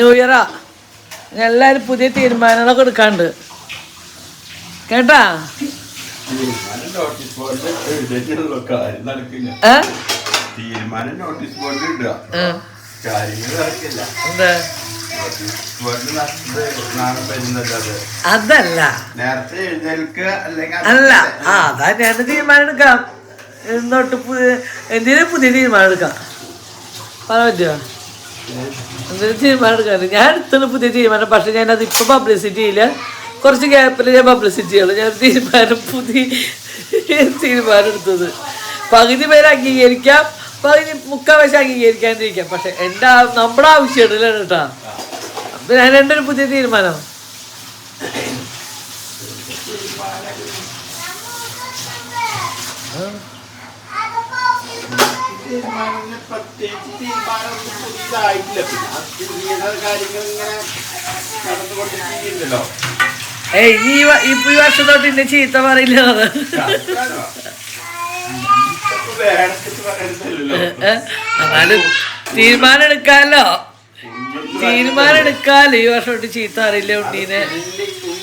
New ഇയറാ എല്ലാവരും പുതിയ തീരുമാനങ്ങളൊക്കെ എടുക്കാണ്ട്. കേട്ടാ? തീരുമാനം നോട്ടീസ് ബോർഡിൽ ഇടുക. കാര്യങ്ങൾ നടക്കില്ല. അതല്ല. നേരത്തെ അല്ല. ആ അതാ ഞാൻ തീരുമാനം എടുക്കാം. എന്നോട്ട് എന്തിനും പുതിയ തീരുമാനം എടുക്കാം? പറയാൻ പറ്റുമോ തീരുമാനം ഞാൻ എടുത്തുള്ള പുതിയ തീരുമാനം പക്ഷെ ഞാനത് പബ്ലിസിറ്റി ചെയ്യില്ല. കുറച്ച് ഗ്യാപ്പിൽ ഞാൻ പബ്ലിസിറ്റി ചെയ്യുള്ളൂ. ഞാൻ തീരുമാനം പുതിയ തീരുമാനം എടുത്തത്. പകുതി പേര് അംഗീകരിക്കാം പകുതി മുക്കാൽ വശം അംഗീകരിക്കാണ്ടിരിക്കാം. പക്ഷെ എന്റെ നമ്മുടെ ആവശ്യമാണ് കേട്ടാ. അപ്പൊ ഞാൻ എന്റെ ഒരു പുതിയ തീരുമാനം. തീരുമാനങ്ങൾ പ്രത്യേകിച്ച് തീരുമാനമൊന്നും പുതിയതായിട്ടില്ല പിന്നെ പുതിയ കാര്യങ്ങൾ ഇങ്ങനെ നടന്നുകൊണ്ടിരിക്കുന്നുണ്ടല്ലോ ഏയ് ഈ വ- ഈ വർഷം തൊട്ട് എന്നെ ചീത്ത പറയില്ല? എന്നാലും തീരുമാനം എടുക്കാമല്ലോ തീരുമാനം എടുക്കാമല്ലോ ഈ വർഷം തൊട്ട് ചീത്ത അറിയില്ല ഉണ്ണീനെ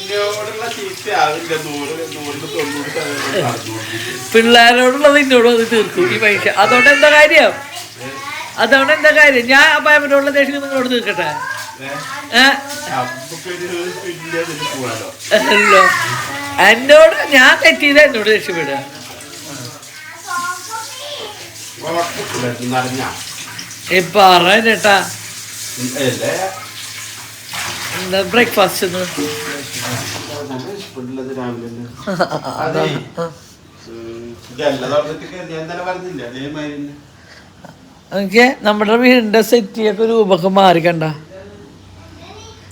നൂറ് നൂറിന് തൊണ്ണൂറ് ശതമാനം. പിള്ളേരോടുള്ളത് എന്നോട് അത് തീർക്കും ഈ പൈസ. അതുകൊണ്ട് എന്താ കാര്യം? അതുകൊണ്ട് എന്താ കാര്യം? ഞാൻ അപ്പായമ്മോടുള്ള ദേഷ്യം നിങ്ങളോട് തീർക്കട്ടെ? അല്ലോ. എന്നോട് ഞാൻ തെറ്റിയത് എന്നോട് രക്ഷപ്പെടുക. പറഞ്ഞേട്ടാ എന്താ ബ്രേക്ക്ഫാസ്റ്റ് ഒന്ന് വീടിന്റെ സെറ്റ് ചെയ്യൊക്കെ നമ്മുടെ രൂപമൊക്കെ മാറി കണ്ട.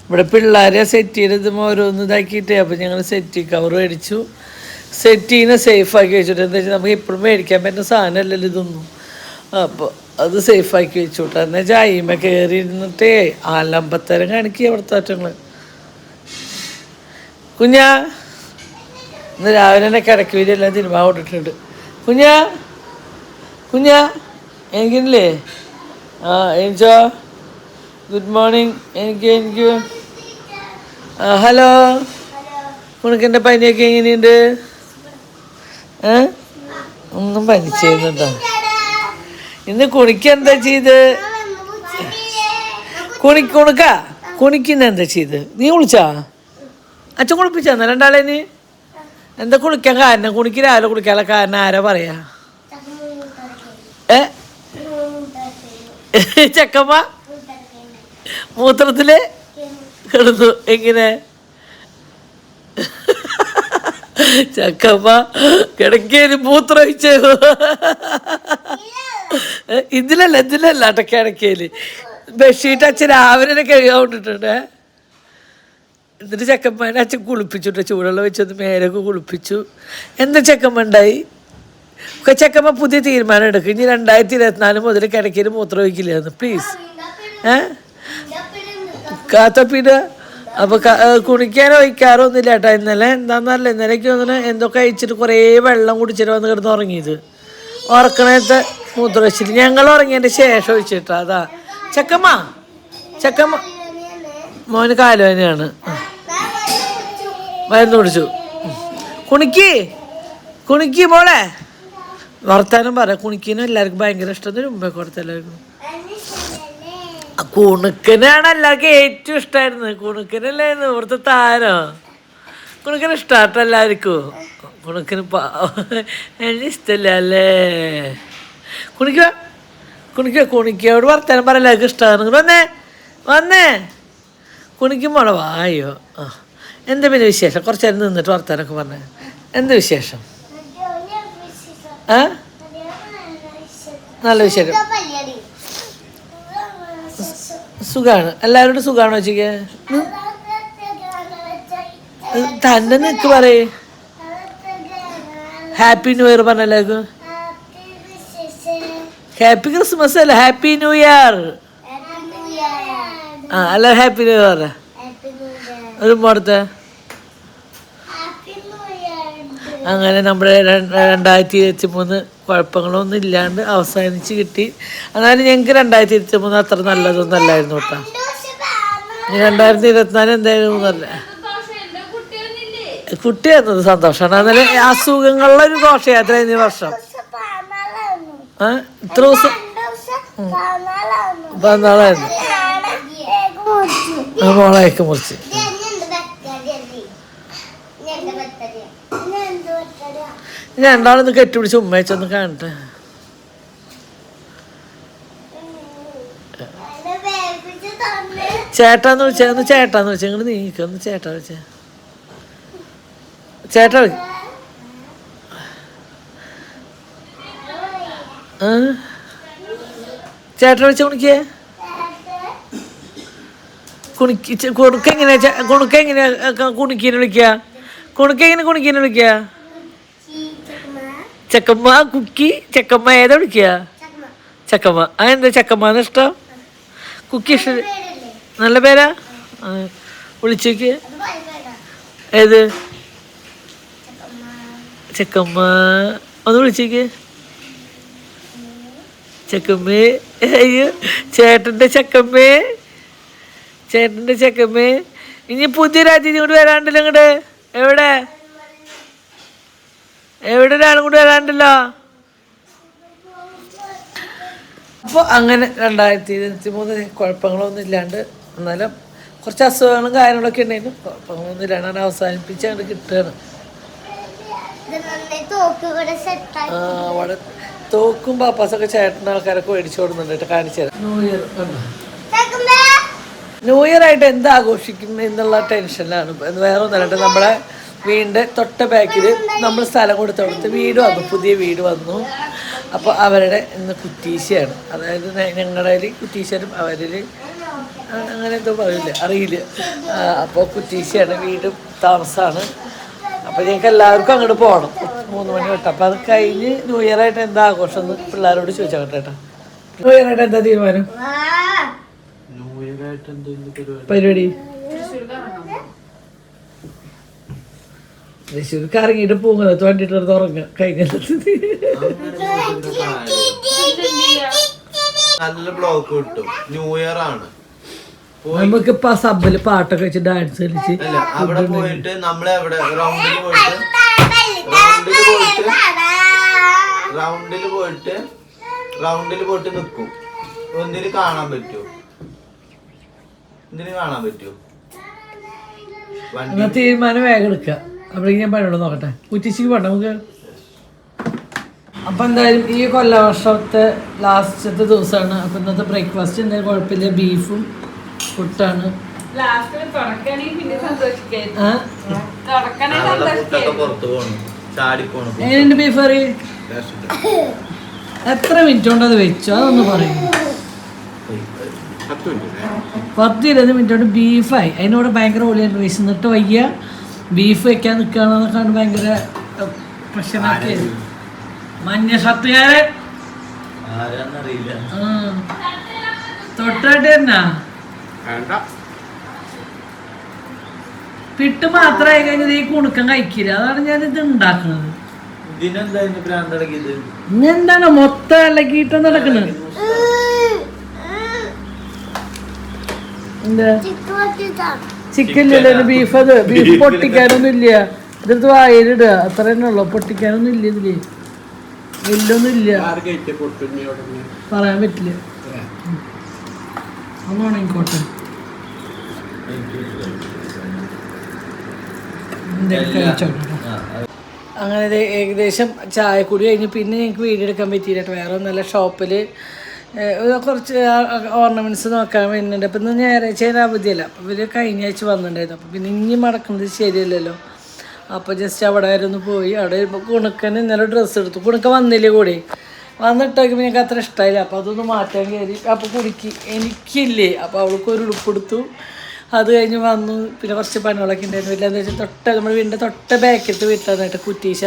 ഇവിടെ പിള്ളേരെ സെറ്റ് ചെയ്ത് ഓരോന്ന് ഇതാക്കിയിട്ടേ അപ്പം ഞങ്ങൾ സെറ്റി കവർ മേടിച്ചു. സെറ്റീനെ ആക്കി വെച്ചിട്ട് എന്താ വെച്ചാൽ നമുക്ക് ഇപ്പോഴും മേടിക്കാൻ പറ്റുന്ന സാധനമല്ലല്ലോ ഇതൊന്നും. അപ്പോൾ അത് സേഫാക്കി വെച്ചു കേട്ടോ എന്നാൽ ചായ്മ കയറി ഇരുന്നിട്ടേ ആലമ്പത്തരം കാണിക്കുക അവിടുത്തെ അറ്റങ്ങൾ കുഞ്ഞാ ഇന്ന് രാവിലെ തന്നെ കിടക്കി വരെല്ലാം തിരുമാ കൊണ്ടിട്ടുണ്ട് കുഞ്ഞാ കുഞ്ഞാ എനിക്കില്ലേ? ആ എനിച്ചോ ഗുഡ് മോർണിംഗ് എനിക്ക് എനിക്ക്. ആ ഹലോ. കുണുക്കന്റെ പനിയൊക്കെ എങ്ങനെയുണ്ട്? ഏ? ഒന്നും പനി ചെയ്യുന്നുണ്ടോ ഇന്ന് കുണിക്ക് എന്താ ചെയ്ത്? കുണി കുണുക്ക കുണിക്കുന്ന എന്താ ചെയ്ത്? നീ കുളിച്ചാ? അച്ഛൻ കുളിപ്പിച്ചാ രണ്ടാളെ നീ എന്താ കുളിക്കാൻ കാരണം? കുണിക്ക് രാവിലെ കുളിക്കാനുള്ള കാരണം ആരാ പറയാ? ഏ? ചക്കമ്മ? മൂത്രത്തിൽ? കിടന്നു. എങ്ങനെ? ചക്കമ്മ മൂത്രം ഒഴിച്ചു. ഇതിലല്ല ഇതിലല്ല കേട്ടോ കിടക്കേൽ ബെഡ്ഷീറ്റ് അച്ഛൻ രാവിലെ കഴുകാൻ കൊണ്ടിട്ടുണ്ട്. എന്നിട്ട് ചെക്കന്മാരെ അച്ഛൻ കുളിപ്പിച്ചുട്ടോ ചൂടുള്ള വെച്ചൊന്ന് മേലൊക്കെ കുളിപ്പിച്ചു. എന്താ ഒക്കെ ചെക്കമ്മ പുതിയ തീരുമാനം എടുക്കും. ഇനി രണ്ടായിരത്തി ഇരുപത്തിനാല് മുതൽ കിടക്കയിൽ മൂത്രം ഒഴിക്കില്ലായിരുന്നു. പ്ലീസ് ഏ? കാത്തപ്പിട. അപ്പൊ ക- ഏ, കുടിക്കാൻ ഒഴിക്കാറൊന്നുമില്ല കേട്ടോ ഇന്നലെ എന്താണെന്നല്ല ഇന്നലേക്ക് വന്നിട്ട് എന്തൊക്കെ അയച്ചിട്ട് കുറേ വെള്ളം കുടിച്ചിട്ട് വന്ന് കിടന്ന് ഉറങ്ങിയത്. ഉറക്കണത്തെ മൂത്രം വെച്ചിട്ട് ഞങ്ങൾ ഉറങ്ങിയതിന്റെ ശേഷം ഒഴിച്ചിട്ടാ. അതാ. ചെക്കമ്മ. ചെക്കമ്മ. മോന് കാലുവേനയാണ് മരുന്ന് കുടിച്ചു. കുണിക്ക്. കുണിക്ക് മോളെ. വർത്താനം പറ. കുണിക്കിനും എല്ലാവർക്കും ഭയങ്കര ഇഷ്ടത്തിന് മുമ്പേ കൊടുത്ത എല്ലാവർക്കും. കുണുക്കനാണ് എല്ലാവർക്കും ഏറ്റവും ഇഷ്ടമായിരുന്നത് കുണുക്കനല്ലായിരുന്നു. ഇവിടുത്തെ താരം. കുണുക്കന് ഇഷ്ടമാട്ടോ എല്ലാവർക്കും. കുണുക്കന് എന്നെ അല്ലേ? കുണിക്കുക കുണിക്കുക കുണിക്കയോട് വർത്താനം പറ. എല്ലാവർക്കും ഇഷ്ടമാണ് വന്നേ. വന്നേ. കുണിക്കുമ്പോൾ വായോ ആ. എന്താ പിന്നെ വിശേഷം? കുറച്ച് നേരം നിന്നിട്ട് വർത്താനൊക്കെ പറഞ്ഞേ. എന്ത് വിശേഷം? ആ? നല്ല വിശേഷം. സുഖാണ്. എല്ലാവരോടും സുഖാണോ ഉച്ചയ്ക്ക് തന്നെ നിൽക്ക് പറയേ. ഹാപ്പി ന്യൂ ഇയർ പറഞ്ഞ എല്ലാവർക്കും. ഹാപ്പി ക്രിസ്മസ് അല്ല ഹാപ്പി ന്യൂ ഇയർ ആ അല്ല ഹാപ്പി ന്യൂ ഇയർ ഒരു പോടത്തെ അങ്ങനെ നമ്മുടെ രണ്ടായിരത്തി ഇരുപത്തി മൂന്ന് കുഴപ്പങ്ങളൊന്നും ഇല്ലാണ്ട് അവസാനിച്ച് കിട്ടി. എന്നാലും ഞങ്ങൾക്ക് രണ്ടായിരത്തി ഇരുപത്തി മൂന്ന് അത്ര നല്ലതൊന്നും അല്ലായിരുന്നു കേട്ടോ. രണ്ടായിരത്തി ഇരുപത്തിനാല് എന്തായാലും നല്ല കുട്ടി എന്നത് സന്തോഷമാണ് അന്നേരം അസുഖങ്ങളുടെ ഒരു ഘോഷയാത്ര ഈ വർഷം. ആ ഇത്ര ദിവസം പതിനാലായിരുന്നു മോളേക്ക് മുറിച്ച്. രണ്ടാളൊന്ന് കെട്ടിപ്പിടിച്ച് ഉമ്മയച്ചൊന്ന് കാണട്ടെ. ചേട്ടാന്ന് വിളിച്ചാ ഒന്ന് ചേട്ടാന്ന് വിളിച്ചാ ഇങ്ങോട്ട് നീക്ക ഒന്ന് ചേട്ടാ വിളിച്ചാ. ചേട്ടാ വിളി ചേട്ടാ വിളിച്ച കുണിക്കേ കുണിക്ക് കുണുക്ക് എങ്ങനെയാ കുണുക്ക് എങ്ങനെയാ കുണിക്കീനെ വിളിക്കുക കുണുക്ക് എങ്ങനെ കുണിക്കീനെ വിളിക്കുക ചക്കമ്മ കുക്കി ചക്കമ്മ ഏതാ വിളിക്കുക ചക്കമ്മ. അതെന്താ ചക്കമ്മന്ന് ഇഷ്ടം? കുക്കി ഇഷ്ടം നല്ല പേരാ? വിളിച്ചേക്ക്. ഏത്? ചെക്കമ്മ. ഒന്ന് വിളിച്ചേക്ക്. ചെക്കമ്മേ അയ്യോ ചേട്ടന്റെ ചെക്കമ്മേ. ചേട്ടന്റെ ചെക്കമ്മ ഇനി പുതിയ രാജ്യം ഇങ്ങോട്ട് വരാണ്ടല്ലോ ഇങ്ങോട്ട്. എവിടെ? എവിടെ ഒരാളും കൂടി വരാണ്ടല്ലോ? അപ്പോൾ അങ്ങനെ രണ്ടായിരത്തി ഇരുപത്തി മൂന്ന് കുഴപ്പങ്ങളൊന്നും ഇല്ലാണ്ട് എന്നാലും കുറച്ച് അസുഖങ്ങളും കാര്യങ്ങളൊക്കെ ഉണ്ടായിരുന്നു കുഴപ്പങ്ങളൊന്നും ഇല്ലാണ്ട് അങ്ങനെ അവസാനിപ്പിച്ച് അങ്ങോട്ട് കിട്ടുകയാണ് തോക്കും പാപ്പാസൊക്കെ ചേട്ടൻ ആൾക്കാരൊക്കെ മേടിച്ചു കൊടുക്കുന്നുണ്ട് കാണിച്ചു തരാം. ന്യൂ ഇയർ കണ്ടോ? ന്യൂ ഇയർ ആയിട്ട് എന്ത് ആഘോഷിക്കും എന്നുള്ള ടെൻഷനിലാണ് വേറെ ഒന്നല്ല നമ്മളെ വീടിന്റെ തൊട്ട ബാക്കിൽ നമ്മൾ സ്ഥലം കൊടുത്ത് കൊടുത്ത് വീട് വന്നു പുതിയ വീട് വന്നു. അപ്പോൾ അവരുടെ ഇന്ന് കുറ്റീശയാണ്. അതായത് ഞങ്ങളുടെ കുറ്റീശനും അവരിൽ അങ്ങനെ എന്തോ പറയില്ല അറിയില്ല. അപ്പോൾ കുറ്റീശയാണ് വീട് താമസമാണ് അപ്പോൾ ഞങ്ങൾക്ക് എല്ലാവർക്കും അങ്ങോട്ട് പോകണം മൂന്ന് മണി തൊട്ട്. അപ്പോൾ അത് കഴിഞ്ഞ് ന്യൂ ഇയർ ആയിട്ട് എന്താ ആഘോഷം എന്ന് പിള്ളേരോട് ചോദിച്ചാൽ കേട്ടോ. ന്യൂ ഇയർ ആയിട്ട് എന്താ തീരുമാനം ന്യൂ ഇയർ ആയിട്ട് എന്തെങ്കിലും പരിപാടി. തൃശ്ശൂർക്ക് ഇറങ്ങിയിട്ട് പോകുന്നത് തോണ്ടിട്ട് എടുത്ത് കഴിഞ്ഞ നല്ല ബ്ലോക്ക് കിട്ടും. ന്യൂ ഇയർ ആണ്. നമുക്ക് ഇപ്പൊ പാട്ടൊക്കെ വെച്ച് ഡാൻസ് കളിച്ച് അവിടെ പോയിട്ട് നമ്മളെ അവിടെ റൗണ്ടിൽ പോയിട്ട് റൗണ്ടിൽ പോയിട്ട് റൗണ്ടിൽ പോയിട്ട് റൗണ്ടിൽ പോയിട്ട് നിൽക്കും ഒന്നിന് കാണാൻ പറ്റുമോ? എന്തിനു കാണാൻ പറ്റുമോ? വണ്ടി എന്നാ തീരുമാനം വേഗം എടുക്കുക അപ്പോഴേക്കും ഞാൻ പണിയോട് നോക്കട്ടെ. കുറ്റിച്ചിക്ക് പോട്ടെ നമുക്ക്? അപ്പൊ എന്തായാലും ഈ കൊല്ലവർഷത്തെ ലാസ്റ്റത്തെ ദിവസമാണ്. അപ്പൊ ഇന്നത്തെ ബ്രേക്ക്ഫാസ്റ്റ് എന്തായാലും കുഴപ്പമില്ല. ബീഫും പുട്ടാണ്. എങ്ങനെയുണ്ട് ബീഫ് കറി? എത്ര മിനിറ്റ് കൊണ്ട് അത് വെച്ചു? അതൊന്ന് പറയും. പത്ത് ഇരുപത് മിനിറ്റോട് ബീഫായി. അതിനോട് ഭയങ്കര ഒളിയാണ് വിശന്നിട്ട് വയ്യ. ബീഫ് വെക്കാൻ നിൽക്കുകയാണെന്നൊക്കെ കണ്ട് ഭയങ്കര മഞ്ഞ ഷർട്ടുകാരൻ. തൊട്ടായിട്ട് തന്നെ പിട്ട് മാത്രമായി കഴിഞ്ഞത് ഈ കുണുക്കം കഴിക്കില്ല. അതാണ് ഞാൻ ഇത് ഉണ്ടാക്കുന്നത്. ഇതിനെന്താ ഇനി ഭ്രാന്തടക്കിയത് ഇനി എന്താണ് മൊത്തം ഇളക്കിയിട്ട് നടക്കുന്നത് ഇല്ല ബീഫ് അത് ബീഫ് പൊട്ടിക്കാനൊന്നും ഇല്ല. ഇതെടുത്ത് വായിലിടുക. അത്ര തന്നെ ഉള്ളു. പൊട്ടിക്കാനൊന്നും ഇല്ല ഇതിൽ. വലിയൊന്നും ഇല്ല. പറയാൻ പറ്റില്ല. ഒന്നുണങ്ങിക്കോട്ടെ ഇങ്ങോട്ട് അങ്ങനെ ഏകദേശം ചായക്കുടി കഴിഞ്ഞ് പിന്നെ ഞങ്ങൾക്ക് വീഡിയോ എടുക്കാൻ പറ്റിയില്ല കേട്ടോ. വേറെ നല്ല ഷോപ്പിൽ കുറച്ച് ഓർണമെന്റ്സ് നോക്കാൻ വരുന്നുണ്ട് അപ്പം ഇന്ന് ഞായറാഴ്ച അവധിയല്ല അപ്പോൾ ഇവർ കഴിഞ്ഞ ആഴ്ച വന്നിട്ടുണ്ടായിരുന്നു. അപ്പം പിന്നെ ഇനി മടക്കുന്നത് ശരിയല്ലല്ലോ. അപ്പോൾ ജസ്റ്റ് അവിടെ ആയിരുന്നു പോയി അവിടെ വരുമ്പോൾ കുണുക്കന് ഇന്നലെ ഡ്രസ്സ് എടുത്തു. കുണുക്ക വന്നില്ലേ കൂടി? വന്നിട്ടൊക്കെ എനിക്ക് അത്ര ഇഷ്ടമായില്ല അപ്പോൾ അതൊന്ന് മാറ്റാൻ കയറി അപ്പോൾ കുടുക്കി. എനിക്കില്ലേ? അപ്പോൾ അവൾക്ക് ഒരു ഉടുപ്പെടുത്തു അത് കഴിഞ്ഞ് വന്നു. പിന്നെ കുറച്ച് പണികളൊക്കെ ഉണ്ടായിരുന്നു. വീട്ടിലെന്ന് വെച്ചാൽ തൊട്ട് നമ്മുടെ വീടിന്റെ തൊട്ട ബാക്കിലത്തെ വീട്ടിലാന്നിട്ട് കുറ്റീശ.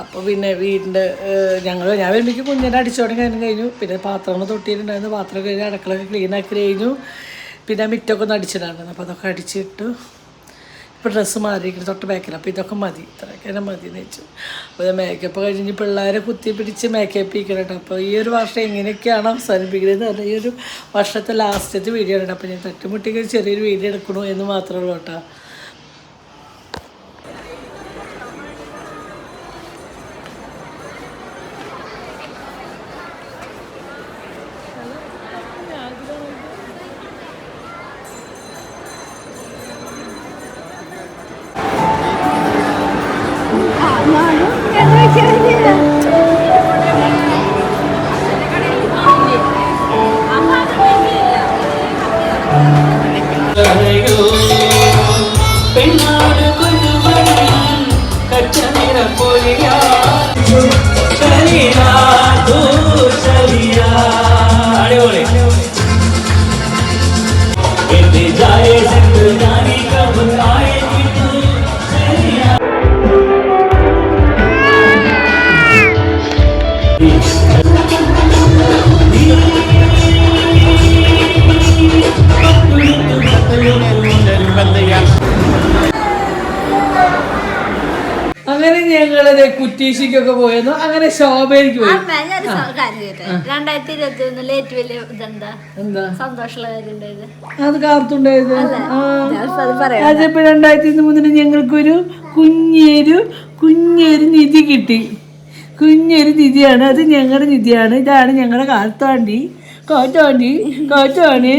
അപ്പോൾ പിന്നെ വീടിന്റെ ഞങ്ങൾ ഞാൻ വരുമ്പോഴേക്കും കുഞ്ഞിനെ അടിച്ചോടം കാര്യം കഴിഞ്ഞു. പിന്നെ പാത്രങ്ങൾ തൊട്ടിയിട്ടുണ്ടായിരുന്നു പാത്രം കഴിഞ്ഞ് അടക്കളൊക്കെ ക്ലീൻ ആക്കി കഴിഞ്ഞു. പിന്നെ മിറ്റൊക്കെ ഒന്ന് അടിച്ചിട്ടുണ്ടായിരുന്നു. അപ്പോൾ അതൊക്കെ അടിച്ചിട്ടു ഇപ്പോൾ ഡ്രസ്സ് മാറിയിരിക്കണം തൊട്ട് ബാക്കിൽ അപ്പോൾ ഇതൊക്കെ മതി ഇത്രയൊക്കെ തന്നെ മതി എന്ന് വെച്ചു. അപ്പോൾ മേക്കപ്പ് കഴിഞ്ഞ് പിള്ളേരെ കുത്തി പിടിച്ച് മേക്കപ്പ് ചെയ്യിക്കണം അപ്പോൾ ഈ ഒരു വർഷം എങ്ങനെയൊക്കെയാണ് അവസാനിപ്പിക്കുന്നത് പറഞ്ഞാൽ ഈ ഒരു വർഷത്തെ ലാസ്റ്റത്തെ വീഡിയോ ആണ് അപ്പോൾ ഞാൻ തട്ടുമുട്ടിക്ക് ചെറിയൊരു വീഡിയോ എടുക്കണു എന്ന് മാത്രമേ ഉള്ളൂ കേട്ടോ. ഞങ്ങളത് കുറ്റീശിക്കൊക്കെ പോയിരുന്നു അങ്ങനെ ശോഭയിലേക്ക് പോയി? രണ്ടായിരത്തി ഇരുപത്തി ഒന്നിലെ ഏറ്റവും വലിയ ഇതെന്താ? എന്താ? സന്തോഷമുള്ള കാര്യം അത് കാർത്തുണ്ടായത് അതിപ്പോ രണ്ടായിരത്തി മൂന്നിന് ഞങ്ങൾക്കൊരു കുഞ്ഞൊരു കുഞ്ഞൊരു നിധി കിട്ടി. കുഞ്ഞൊരു നിധിയാണ്. അത് ഞങ്ങളുടെ നിധിയാണ്. ഇതാണ് ഞങ്ങളുടെ കാർത്താണ്ടി കാറ്റാണ്ടി കാറ്റാണ്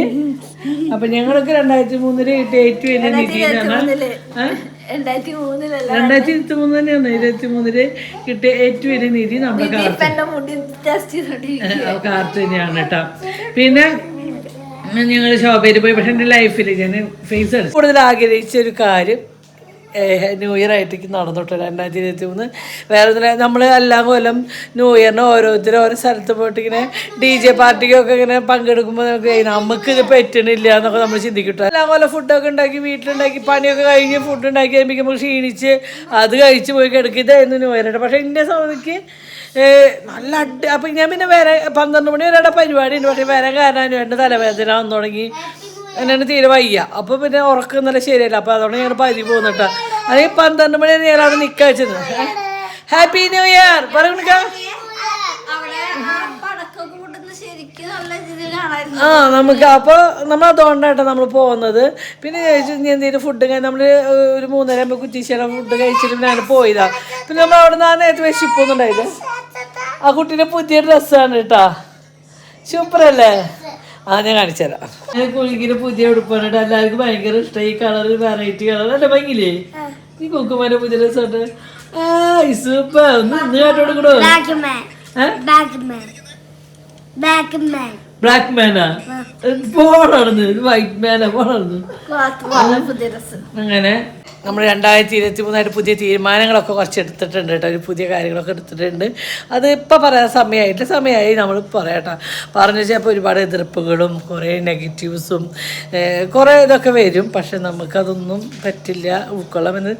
അപ്പൊ ഞങ്ങളൊക്കെ രണ്ടായിരത്തി മൂന്നിൽ കിട്ടിയ ഏറ്റവും വലിയ നിധി? രണ്ടായിരത്തി മൂന്നിലല്ല. രണ്ടായിരത്തി ഇരുപത്തി മൂന്ന് തന്നെയാണ് ഇരുപത്തി മൂന്നിൽ കിട്ടിയ ഏറ്റവും വലിയ നിധി നമ്മുടെ എന്റെ കാർത്ത് തന്നെയാണ് കേട്ടോ. പിന്നെ ഞങ്ങൾ ഷോപ്പയിൽ പോയി പക്ഷെ എന്റെ ലൈഫിൽ ഞാൻ ഫേസ് കൂടുതൽ ആഗ്രഹിച്ച ഒരു കാര്യം ന്യൂ ഇയർ ആയിട്ടേക്ക് നടന്നോട്ടെ രണ്ടായിരത്തി ഇരുപത്തി മൂന്ന് വേറെ നമ്മൾ എല്ലാ കൊല്ലം ന്യൂ ഇയറിന് ഓരോരുത്തരും ഓരോ സ്ഥലത്ത് പോയിട്ട് ഇങ്ങനെ ഡി ജെ പാർട്ടിക്കൊക്കെ ഇങ്ങനെ പങ്കെടുക്കുമ്പോൾ നമുക്ക് നമുക്ക് ഇത് പറ്റണില്ല എന്നൊക്കെ നമ്മൾ ചിന്തിക്കട്ടോ എല്ലാ കൊല്ലം ഫുഡൊക്കെ ഉണ്ടാക്കി വീട്ടിലുണ്ടാക്കി പണിയൊക്കെ കഴിഞ്ഞ് ഫുഡ് ഉണ്ടാക്കി കഴിയുമ്പോൾ ക്ഷീണിച്ച് അത് കഴിച്ച് പോയി കിടക്കുക ഇതായിരുന്നു ന്യൂ ഇയർ പക്ഷേ എന്റെ സമയത്ത് നല്ല അടി അപ്പം ഞാൻ പിന്നെ വേറെ പന്ത്രണ്ട് മണി വരെ പരിപാടി ഉണ്ട് പക്ഷേ വേറെ കാരണം എന്റെ തലവേദന വന്നു തുടങ്ങി. എന്നെ തീരെ വയ്യ. അപ്പോൾ പിന്നെ ഉറക്കം നല്ല ശരിയല്ല. അപ്പോൾ അതുകൊണ്ട് ഞാൻ പതി പോകുന്നിട്ട അല്ലെങ്കിൽ പന്ത്രണ്ട് മണി നേരം നിക്കാച്ചത് അവിടെ ഹാപ്പി ന്യൂ ഇയർ പറഞ്ഞ ആ നമുക്ക് അപ്പോൾ നമ്മൾ അതുകൊണ്ടാട്ടോ നമ്മൾ പോകുന്നത്. പിന്നെ ചോദിച്ചു ഇനി എന്തെങ്കിലും ഫുഡ് നമ്മൾ ഒരു മൂന്നര ആകുമ്പോൾ കുറ്റിശ്ശേരം ഫുഡ് കഴിച്ചിട്ട് ഞാൻ പോയതാ. പിന്നെ നമ്മൾ അവിടെ നിന്ന് ആ നേരത്തെ വിശിപ്പൊന്നുണ്ടായത് ആ കുട്ടീന്റെ പുതിയ ഡ്രസ്സാണ് കേട്ടാ. സൂപ്പറല്ലേ ആ ഞാൻ കാണിച്ചു തരാം. ഞാൻ കുഴുകിന് പുതിയ ഉടുപ്പാണ് കേട്ടോ. എല്ലാവർക്കും ഭയങ്കര ഇഷ്ടമായി ഈ കളർ വെറൈറ്റി കളർ അല്ല ഭംഗിയില്ലേ? നീ കുക്കുമാരെ പുതിയ ഡ്രസ്സാണ് ആ സൂപ്പർ ഒന്ന് ഇന്ന് കേട്ടോട് കൂടോ ഏഹ് ബ്ലാക്ക് മാനാ പോണാണെന്ന് വൈറ്റ് മാനാ പോണാണെന്ന് നല്ല അങ്ങനെ. നമ്മൾ രണ്ടായിരത്തി ഇരുപത്തി മൂന്നായിട്ട് പുതിയ തീരുമാനങ്ങളൊക്കെ കുറച്ച് എടുത്തിട്ടുണ്ട് കേട്ടോ. ഒരു പുതിയ കാര്യങ്ങളൊക്കെ എടുത്തിട്ടുണ്ട്. അത് ഇപ്പോൾ പറയാൻ സമയമായിട്ട് സമയമായി നമ്മൾ പറയാട്ടോ. പറഞ്ഞു വെച്ചപ്പോൾ ഒരുപാട് എതിർപ്പുകളും കുറേ നെഗറ്റീവ്സും കുറേ ഇതൊക്കെ വരും. പക്ഷെ നമുക്കതൊന്നും പറ്റില്ല. ഉൾക്കൊള്ളാമെന്ന്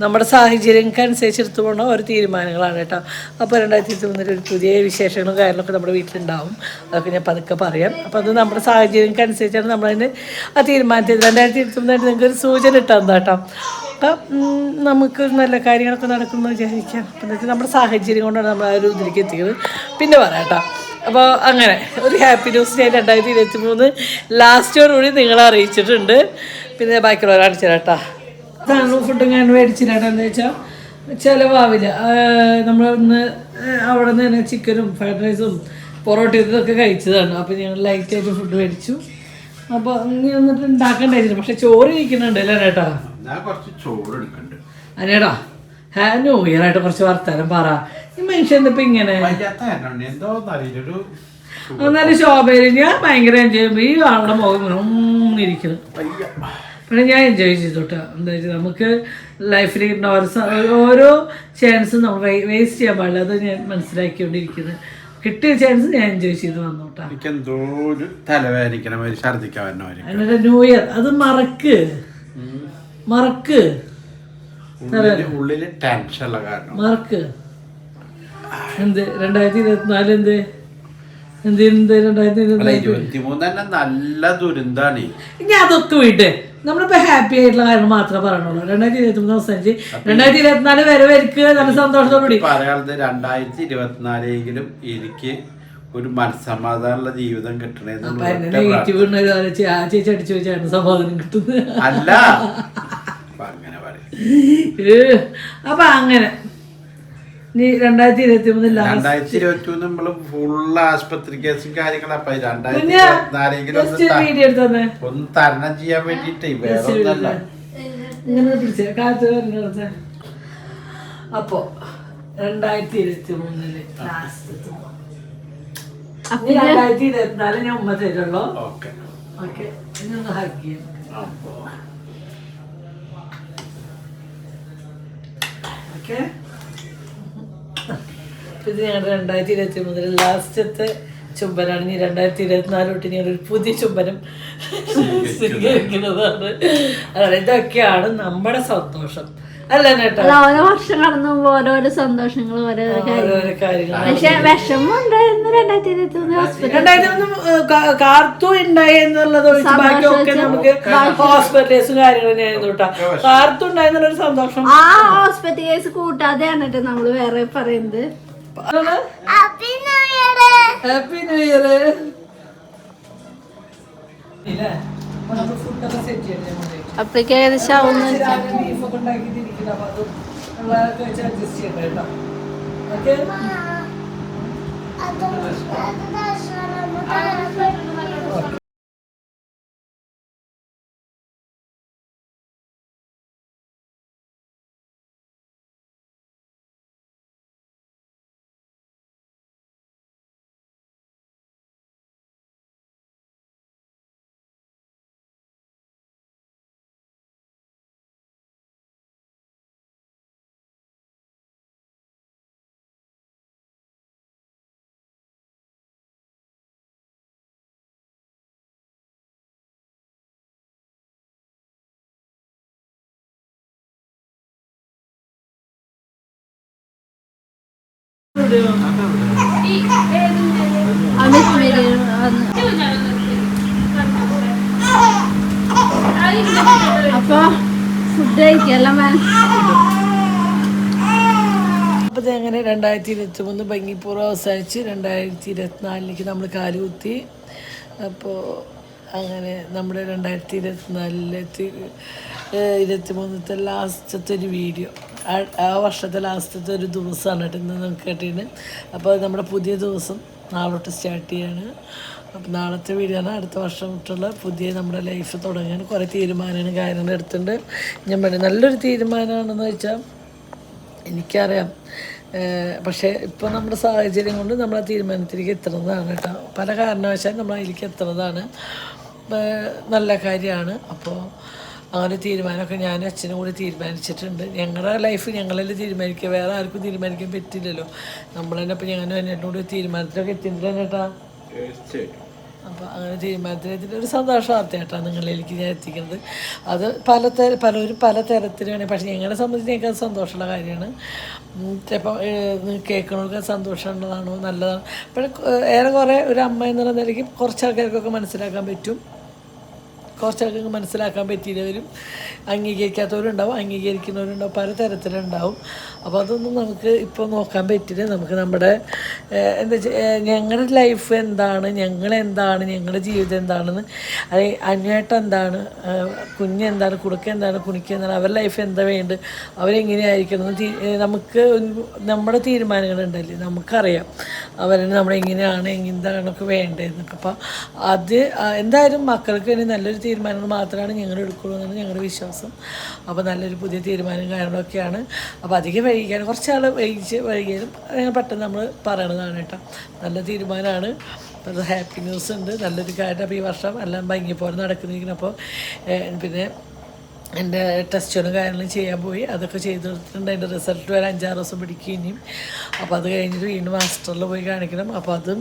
നമ്മുടെ സാഹചര്യങ്ങൾക്കനുസരിച്ച് എടുത്തു പോകുന്ന ഒരു തീരുമാനങ്ങളാണ് കേട്ടോ. അപ്പോൾ രണ്ടായിരത്തി ഇരുപത്തി മൂന്നിൽ ഒരു പുതിയ വിശേഷങ്ങളും കാര്യങ്ങളൊക്കെ നമ്മുടെ വീട്ടിലുണ്ടാവും. അതൊക്കെ ഞാൻ പതുക്കെ പറയാം. അപ്പോൾ അത് നമ്മുടെ സാഹചര്യങ്ങൾക്കനുസരിച്ചാണ് നമ്മളതിന് ആ തീരുമാനത്തിൽ രണ്ടായിരത്തി ഇരുപത്തി മൂന്നായിട്ട് നിങ്ങൾക്ക് ഒരു സൂചന ഇട്ടാൽ കേട്ടോ അപ്പം നമുക്ക് നല്ല കാര്യങ്ങളൊക്കെ നടക്കുമെന്ന് വിചാരിക്കാം. എന്താ നമ്മുടെ സാഹചര്യം കൊണ്ടാണ് നമ്മൾ ആ ഒരു ഇതിലേക്ക് എത്തിക്കുന്നത് പിന്നെ പറയാം കേട്ടോ അപ്പോൾ അങ്ങനെ ഒരു ഹാപ്പി ന്യൂസ് ഞാൻ രണ്ടായിരത്തി ഇരുപത്തി മൂന്ന് ലാസ്റ്റോടുകൂടി നിങ്ങളെ അറിയിച്ചിട്ടുണ്ട്. പിന്നെ ബാക്കിയുള്ളവർ തരാം കേട്ടോ അതാണ് ഫുഡും ഞാൻ മേടിച്ചില്ല എന്താ വെച്ചാൽ ചിലവാവില്ല. നമ്മൾ ഇന്ന് അവിടെ നിന്ന് തന്നെ ചിക്കനും ഫ്രൈഡ് റൈസും പൊറോട്ടയും ഇതൊക്കെ കഴിച്ചതാണ്. അപ്പോൾ ഞങ്ങൾ ലൈറ്റായിട്ട് ഫുഡ് മേടിച്ചു. അപ്പോൾ നീ വന്നിട്ട് ഉണ്ടാക്കണ്ടായിരുന്നു പക്ഷെ ചോറ് കഴിക്കുന്നുണ്ട് അല്ലേ ചേട്ടാ? ഞാൻ കുറച്ച് ചോറ് എടുക്കണ്ട്. അനേടാ ഹാ ന്യൂ ഇയർ ആയിട്ട് കുറച്ച് വർത്താനം പറ. ഈ മനുഷ്യൻ ഇപ്പൊ ഇങ്ങനെ? എന്നാലും ശോഭയിൽ ഞാൻ ഭയങ്കര എൻജോയ് ചെയ്യുമ്പോൾ ഈ ആളുടെ മുഖം ഇരിക്കുന്നു പിന്നെ ഞാൻ എൻജോയ് ചെയ്തോട്ടെ. എന്താ വെച്ചാൽ നമുക്ക് ലൈഫിൽ കിട്ടുന്ന ഓരോ ചാൻസും നമ്മൾ വേസ്റ്റ് ചെയ്യാൻ പാടില്ല. അത് ഞാൻ മനസ്സിലാക്കിക്കൊണ്ടിരിക്കുന്നത് കിട്ടിയ ചാൻസ് ഞാൻ എൻജോയ് ചെയ്ത് വന്നോട്ടാണ് എനിക്ക് എന്തോ ഒരു തലവേദനിക്കണ മാതിരി ഛർദിക്കാൻ വരുന്ന മാതിരി എന്നിട്ട് ന്യൂ ഇയർ അത് മറക്ക്. മറക്ക്. ഉള്ളിൽ ഉള്ളിൽ ടെൻഷൻ ഉള്ള കാരണം. മറക്ക്. എന്ത്? രണ്ടായിരത്തി ഇരുപത്തിനാല് എന്ത്? എന്ത് എന്ത് രണ്ടായിരത്തി അല്ല ഇരുപത്തിനാല് ഇരുപത്തിമൂന്ന് തന്നെ നല്ല ദുരന്താണ്. ഇനി അതൊക്കെ വിട്ടെ നമ്മളിപ്പോ ഹാപ്പി ആയിട്ടുള്ള കാര്യങ്ങൾ മാത്രമേ പറയണുള്ളൂ. രണ്ടായിരത്തി ഇരുപത്തി മൂന്ന് അവസാനിച്ച് രണ്ടായിരത്തി ഇരുപത്തിനാല് വരെ വരിക്ക് നല്ല സന്തോഷത്തോടുകൂടി പറയാനുള്ളത് രണ്ടായിരത്തി ഇരുപത്തിനാലെങ്കിലും എനിക്ക് ഒരു മനസ്സമാധാനമുള്ള ജീവിതം കിട്ടണേന്ന് സമാധാനം കിട്ടുന്നത്. അല്ല. അപ്പൊ അങ്ങനെ പറയും. ഏ, അപ്പൊ അങ്ങനെ. നീ രണ്ടായിരത്തി ഇരുപത്തി മൂന്ന് ലാസ്റ്റ് രണ്ടായിരത്തി ഇരുപത്തി മൂന്ന് നമ്മൾ ഫുള്ള് ആശുപത്രി കേസും കാര്യങ്ങളും അപ്പൊ രണ്ടായിരത്തി പിന്നെ ഇരുപത്തിനാലെങ്കിലും ഒന്ന് തരണം ചെയ്യാൻ വേണ്ടിട്ട് വേറെ ഒന്നല്ല ഇങ്ങനെ പിടിച്ചേ കാറ്റ് വരുന്നത് അപ്പോ രണ്ടായിരത്തി ഇരുപത്തി മൂന്നിൽ ലാസ്റ്റ് രണ്ടായിരത്തി ഇരുപത്തിനാല് ഞാൻ ഉമ്മ തരുള്ളൂ. ഓക്കെ. ഓക്കെ ഇനി ഒന്ന് ഹഗ് ചെയ്യാം. അപ്പോ ഓക്കെ? ഇത് ഞങ്ങളുടെ രണ്ടായിരത്തി ഇരുപത്തി മൂന്നിൽ ലാസ്റ്റത്തെ ചുംബനാണ്. ഇനി രണ്ടായിരത്തി ഇരുപത്തിനാല് തൊട്ട് ഇനി ഒരു പുതിയ ചുംബനം സ്വീകരിക്കുന്നതാണ്. അതാണ് ഇതൊക്കെയാണ് നമ്മുടെ സന്തോഷം. അല്ല ഓരോ വർഷം കടന്നു പോകുമ്പോ ഓരോരോ കാര്യങ്ങൾ. പക്ഷെ രണ്ടായിരത്തി ഇരുപത്തി മൂന്ന് ഹോസ്പിറ്റൽ രണ്ടായിരത്തി കാർത്തു ഉണ്ടായി എന്നുള്ളത് ഒഴിച്ച് ബാക്കിയൊക്കെ നമുക്ക് ഹോസ്പിറ്റലേഴ്സും കാര്യങ്ങളും കേട്ടോ. കാർത്തു ഉണ്ടായി എന്നുള്ളൊരു സന്തോഷം. ആ ഹോസ്പിറ്റൽ കേസ് കൂട്ടാതെയാണ് നമ്മൾ നമ്മൾ വേറെ പറയുന്നത്. ഹാപ്പി ന്യൂ ഇയർ അപ്പോഴേക്ക് ഏകദേശം ആവുന്നു. അഡ്ജസ്റ്റ് ചെയ്യണം കേട്ടോ. അപ്പൊ അങ്ങനെ രണ്ടായിരത്തി ഇരുപത്തി മൂന്ന് ഭംഗിപൂർവം അവസാനിച്ച് രണ്ടായിരത്തി ഇരുപത്തിനാലിലേക്ക് നമ്മൾ കാലുകുത്തി അപ്പോൾ അങ്ങനെ നമ്മുടെ രണ്ടായിരത്തി ഇരുപത്തിനാലിലെത്തി ഇരുപത്തി മൂന്നത്തെ ലാസ്റ്റത്തെ ഒരു വീഡിയോ ആ- വർഷത്തെ ലാസ്റ്റത്തെ ഒരു ദിവസമാണ് കേട്ടോ ഇന്ന് നമുക്ക് കേട്ടിട്ട് അപ്പോൾ നമ്മുടെ പുതിയ ദിവസം നാളെ തൊട്ട് സ്റ്റാർട്ട് ചെയ്യാണ്. അപ്പം നാളത്തെ വീഡിയോ ആണ് അടുത്ത വർഷം തൊട്ടുള്ള പുതിയ നമ്മുടെ ലൈഫ് തുടങ്ങാൻ കുറേ തീരുമാനങ്ങൾ കാര്യങ്ങൾ എടുത്തിട്ടുണ്ട്. ഞാൻ പറഞ്ഞു നല്ലൊരു തീരുമാനമാണെന്ന് വെച്ചാൽ എനിക്കറിയാം. പക്ഷേ ഇപ്പോൾ നമ്മുടെ സാഹചര്യം കൊണ്ട് നമ്മൾ ആ തീരുമാനത്തിലേക്ക് എത്തുന്നതാണ് കേട്ടോ. പല കാരണവശാലും നമ്മൾ അതിലേക്ക് എത്തുന്നതാണ്. നല്ല കാര്യമാണ്. അപ്പോൾ അങ്ങനെ തീരുമാനമൊക്കെ ഞാനും അച്ഛനും കൂടി തീരുമാനിച്ചിട്ടുണ്ട്. ഞങ്ങളുടെ ലൈഫ് ഞങ്ങളെല്ലാം തീരുമാനിക്കുക. വേറെ ആർക്കും തീരുമാനിക്കാൻ പറ്റില്ലല്ലോ. നമ്മൾ തന്നെ അപ്പം ഞാനും എന്നോട് കൂടി തീരുമാനത്തിലൊക്കെ എത്തിയിട്ടില്ല ചേട്ടാ അപ്പോൾ അങ്ങനെ തീരുമാനത്തിലെത്തിയിട്ട് ഒരു സന്തോഷ വാർത്തയായിട്ടാണ് നിങ്ങളിലേക്ക് ഞാൻ എത്തിക്കുന്നത്. അത് പല തര പലരും പല തരത്തിലാണ്. പക്ഷേ ഞങ്ങളെ സംബന്ധിച്ച് ഞങ്ങൾക്ക് അത് സന്തോഷമുള്ള കാര്യമാണ്. ചിലപ്പോൾ കേൾക്കണവർക്ക് അത് സന്തോഷമുള്ളതാണോ നല്ലതാണോ. അപ്പോൾ ഏറെ കുറേ ഒരു അമ്മ എന്നുള്ള നിലയ്ക്ക് കുറച്ച് ആൾക്കാർക്കൊക്കെ മനസ്സിലാക്കാൻ പറ്റും. കുറച്ചൊക്കെ മനസ്സിലാക്കാൻ പറ്റിയവരും അംഗീകരിക്കാത്തവരുണ്ടാവും അംഗീകരിക്കുന്നവരുണ്ടാവും പല തരത്തിലുണ്ടാവും അപ്പോൾ അതൊന്നും നമുക്ക് ഇപ്പോൾ നോക്കാൻ പറ്റില്ല. നമുക്ക് നമ്മുടെ എന്താ ഞങ്ങളുടെ ലൈഫ് എന്താണ്? ഞങ്ങൾ എന്താണ്? ഞങ്ങളുടെ ജീവിതം എന്താണെന്ന് അല്ലെങ്കിൽ അന്വേട്ടം എന്താണ് കുഞ്ഞ് കുഞ്ഞെന്താണ് കുടുക്ക എന്താണ് കുണിക്ക എന്താണ് അവരുടെ ലൈഫ് എന്താ വേണ്ടത് അവരെങ്ങനെയായിരിക്കണം നമുക്ക് ഒരു- നമ്മുടെ തീരുമാനങ്ങളുണ്ടല്ലേ നമുക്കറിയാം. അവരെ നമ്മളെങ്ങനെയാണ് എന്താണൊക്കെ വേണ്ടതെന്നൊക്കെ. അപ്പോൾ അത് എന്തായാലും മക്കൾക്ക് വേണ്ടി നല്ലൊരു തീരുമാനങ്ങൾ മാത്രമാണ് ഞങ്ങൾ എടുക്കുള്ളൂ എന്നാണ് ഞങ്ങളുടെ വിശ്വാസം. അപ്പോൾ നല്ലൊരു പുതിയ തീരുമാനം കാര്യങ്ങളൊക്കെയാണ്. അപ്പോൾ അധികം വൈകിയാണ് കുറച്ചാൾ വൈകിച്ച് വൈകിയാലും അങ്ങനെ പെട്ടെന്ന് നമ്മൾ പറയണതാണ് കേട്ടോ. നല്ല തീരുമാനമാണ്. നല്ല ഹാപ്പി ന്യൂസ് ഉണ്ട്. നല്ലൊരു കാര്യം. അപ്പോൾ ഈ വർഷം എല്ലാം ഭംഗി പോലെ നടക്കുന്നിരിക്കുന്നു അപ്പോൾ പിന്നെ എന്റെ ടെസ്റ്റുകളും കാര്യങ്ങളും ചെയ്യാൻ പോയി. അതൊക്കെ ചെയ്തെടുത്തിട്ടുണ്ട് അതിന്റെ റിസൾട്ട് വരെ അഞ്ചാറ് ദിവസം പിടിക്കും ഇനിയും. അപ്പോൾ അത് കഴിഞ്ഞിട്ട് വീണ്ടും മാസ്റ്ററിൽ പോയി കാണിക്കണം. അപ്പോൾ അതും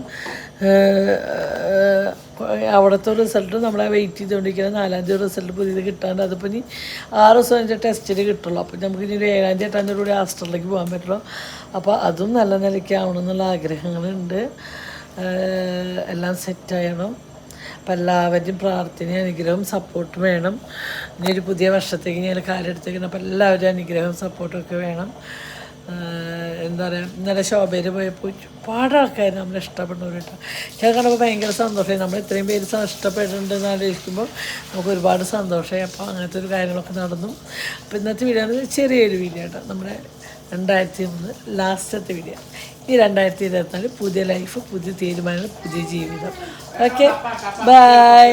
അവിടുത്തെ റിസൾട്ട് നമ്മളെ വെയിറ്റ് ചെയ്തുകൊണ്ടിരിക്കുന്നത് നാലാം തീയതി റിസൾട്ട് പുതിയത് കിട്ടാണ്ട് അതിപ്പോൾ ഇനി ആറ് ദിവസം കഴിഞ്ഞാൽ ടെസ്റ്റിൽ കിട്ടുള്ളൂ. അപ്പോൾ നമുക്ക് ഇനി ഒരു ഏഴാം തീയതി എട്ടാം തീയതി കൂടി ഹാസ്റ്റലിലേക്ക് പോകാൻ പറ്റുള്ളൂ. അപ്പോൾ അതും നല്ല നിലയ്ക്കാവണം എന്നുള്ള ആഗ്രഹങ്ങളുണ്ട്. എല്ലാം എല്ലാം സെറ്റായണം അപ്പം എല്ലാവരും പ്രാർത്ഥനയും അനുഗ്രഹവും സപ്പോർട്ടും വേണം. ഇനി ഒരു പുതിയ വർഷത്തേക്ക് ഞാൻ കാലെടുത്തേക്കണം അപ്പം എല്ലാവരും അനുഗ്രഹവും സപ്പോർട്ടും ഒക്കെ വേണം. എന്താ പറയുക ഇന്നലെ ശോഭയിൽ പോയപ്പോൾ ഒരുപാട് ആൾക്കാർ നമ്മളെ ഇഷ്ടപ്പെടുന്നവർ കേട്ടോ. ഞാൻ കണ്ടപ്പോൾ ഭയങ്കര സന്തോഷമായി. നമ്മൾ ഇത്രയും പേര് ഇഷ്ടപ്പെട്ടിട്ടുണ്ട് ആലോചിക്കുമ്പോൾ നമുക്ക് ഒരുപാട് സന്തോഷമായി. അപ്പോൾ അങ്ങനത്തെ ഒരു കാര്യങ്ങളൊക്കെ നടന്നു. അപ്പോൾ ഇന്നത്തെ വീഡിയോ ചെറിയൊരു വീഡിയോ കേട്ടോ. നമ്മുടെ രണ്ടായിരത്തി ഒന്ന് ലാസ്റ്റത്തെ വീഡിയോ ഈ രണ്ടായിരത്തി ഇരുപത്തിനാല് പുതിയ ലൈഫ് പുതിയ തീരുമാനങ്ങൾ പുതിയ ജീവിതം. Okay bye